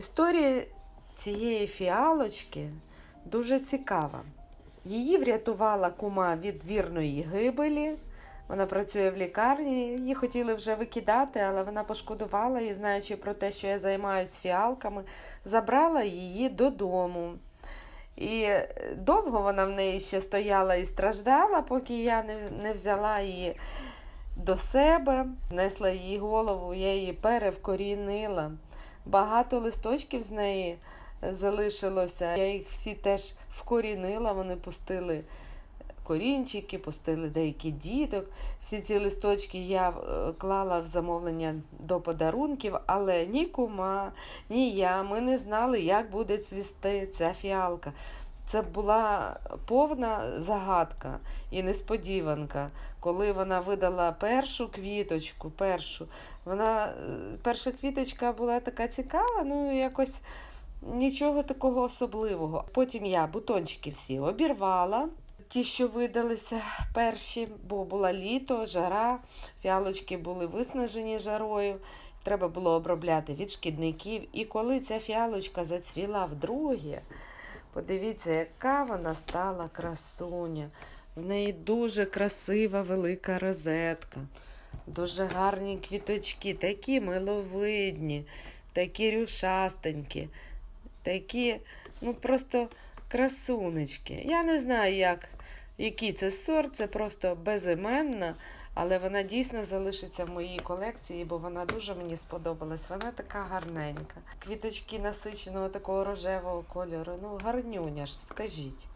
Історія цієї фіалочки дуже цікава. Її врятувала кума від вірної гибелі. Вона працює в лікарні. Її хотіли вже викидати, але вона пошкодувала і, знаючи про те, що я займаюся фіалками, забрала її додому. І довго вона в неї ще стояла і страждала, поки я не, взяла її до себе, несла її голову, я її перевкорінила. Багато листочків з неї залишилося. Я їх всі теж вкорінила, вони пустили корінчики, пустили деякі діток. Всі ці листочки я е, клала в замовлення до подарунків, але ні кума, ні я. Ми не знали, як буде цвісти ця фіалка. Це була повна загадка і несподіванка. Коли вона видала першу квіточку, першу, вона, е, перша квіточка була така цікава, ну якось нічого такого особливого. Потім я бутончики всі обірвала. Ті, що видалися перші, бо було літо, жара, фіалочки були виснажені жарою. Треба було обробляти від шкідників. І коли ця фіалочка зацвіла вдруге, подивіться, яка вона стала красуня. В неї дуже красива велика розетка, дуже гарні квіточки, такі миловидні, такі рюшастенькі, такі, ну просто красунечки. Я не знаю, як, який це сорт, це просто безіменна, але вона дійсно залишиться в моїй колекції, бо вона дуже мені сподобалась. Вона така гарненька. Квіточки насиченого такого рожевого кольору. Ну, гарнюня ж, скажіть.